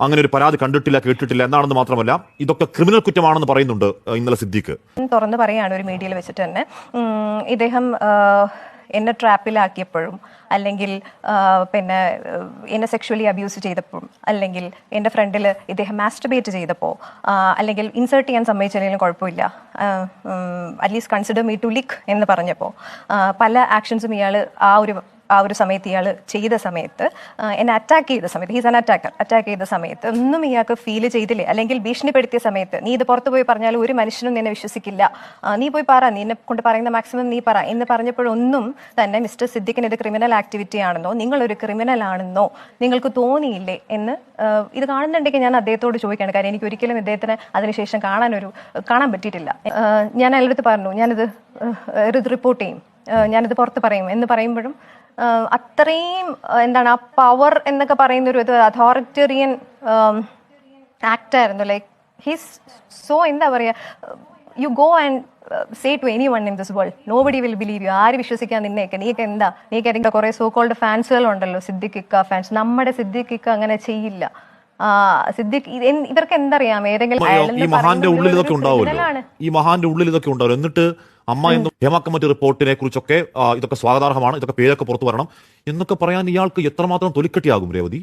അങ്ങനെ ഒരു പരാതി കണ്ടിട്ടില്ല കേട്ടിട്ടില്ല എന്നാണെന്ന് മാത്രമല്ല ഇതൊക്കെ ക്രിമിനൽ കുറ്റമാണെന്ന് പറയുന്നുണ്ട് ഇന്നലെ സിദ്ദീഖ്. തുറന്നു പറയാണ് ഒരു മീഡിയയിൽ വെച്ചിട്ട് തന്നെ. ഇദ്ദേഹം എന്നെ ട്രാപ്പിലാക്കിയപ്പോഴും അല്ലെങ്കിൽ പിന്നെ എന്നെ സെക്ഷുവലി അബ്യൂസ് ചെയ്തപ്പോഴും അല്ലെങ്കിൽ എന്റെ ഫ്രണ്ടിൽ ഇദ്ദേഹം മാസ്റ്റർബേറ്റ് ചെയ്തപ്പോൾ അല്ലെങ്കിൽ ഇൻസേർട്ട് ചെയ്യാൻ സമ്മതിച്ചില്ലെങ്കിലും കുഴപ്പമില്ല. At least consider me to lick എന്ന് പറഞ്ഞപ്പോൾ പല ആക്ഷൻസും ഇയാൾ ആ ഒരു ആ ഒരു സമയത്ത് ഇയാൾ ചെയ്ത സമയത്ത് എന്നെ അറ്റാക്ക് ചെയ്ത സമയത്ത് ഹീസ് അൻ അറ്റാക്കർ അറ്റാക്ക് ചെയ്ത സമയത്ത് ഒന്നും ഇയാൾക്ക് ഫീൽ ചെയ്തില്ലേ? അല്ലെങ്കിൽ ഭീഷണിപ്പെടുത്തിയ സമയത്ത് നീ ഇത് പുറത്ത് പോയി പറഞ്ഞാൽ ഒരു മനുഷ്യനും നിന്നെ വിശ്വസിക്കില്ല. നീ പോയി പറ നിന്നെ കൊണ്ട് പറയുന്ന മാക്സിമം നീ പറ എന്ന് പറഞ്ഞപ്പോഴൊന്നും തന്നെ മിസ്റ്റർ സിദ്ദിഖിന് ഇത് ക്രിമിനൽ ആക്ടിവിറ്റി ആണെന്നോ നിങ്ങളൊരു ക്രിമിനൽ ആണെന്നോ നിങ്ങൾക്ക് തോന്നിയില്ലേ? എന്ന് ഇത് കാണുന്നുണ്ടെങ്കിൽ ഞാൻ അദ്ദേഹത്തോട് ചോദിക്കുകയാണ്. കാര്യം എനിക്ക് ഒരിക്കലും ഇദ്ദേഹത്തിന് അതിനുശേഷം കാണാനൊരു കാണാൻ പറ്റിയിട്ടില്ല. ഞാൻ അയാളുടെ പറഞ്ഞു ഞാനിത് റിപ്പോർട്ട് ചെയ്യും. ഞാനിത് പുറത്ത് പറയും എന്ന് പറയുമ്പോഴും അത്രയും എന്താണ് ആ പവർ എന്നൊക്കെ പറയുന്ന ഒരു അതോറിറ്റേറിയൻ ആക്ട് ആയിരുന്നു. ലൈക്ക് ഹിസ് സോ എന്താ പറയുക you go and say to anyone in this world nobody will believe you ആര് വിശ്വസിക്കാൻ നിന്നെയൊക്കെ നീക്ക് എന്താ? നീക്ക് ഏതെങ്കിലും കുറെ സോ കോൾഡ് ഫാൻസുകളുണ്ടല്ലോ സിദ്ദിഖിക്ക ഫാൻസ് നമ്മുടെ സിദ്ദിഖിക്ക അങ്ങനെ ചെയ്യില്ല. സിദ്ദിഖ് ഇവർക്ക് എന്തറിയാം? ഏതെങ്കിലും ഈ മഹാന്റെ ഉള്ളിൽ ഇതൊക്കെ ഉണ്ടാവുമല്ലോ. ഈ മഹാന്റെ ഉള്ളിൽ ഇതൊക്കെ ഉണ്ടാവുമല്ലോ എന്നിട്ട് അമ്മ എന്നും ഹേമ കമ്മിറ്റി റിപ്പോർട്ടിനെ കുറിച്ചൊക്കെ ഇതൊക്കെ സ്വാഗതാർഹമാണ്. ഇതൊക്കെ പേരൊക്കെ പുറത്തു വരണം. എന്നൊക്കെ പറയാൻ ഇയാൾക്ക് എത്രമാത്രം തൊലിക്കെട്ടിയാകും രേവതി?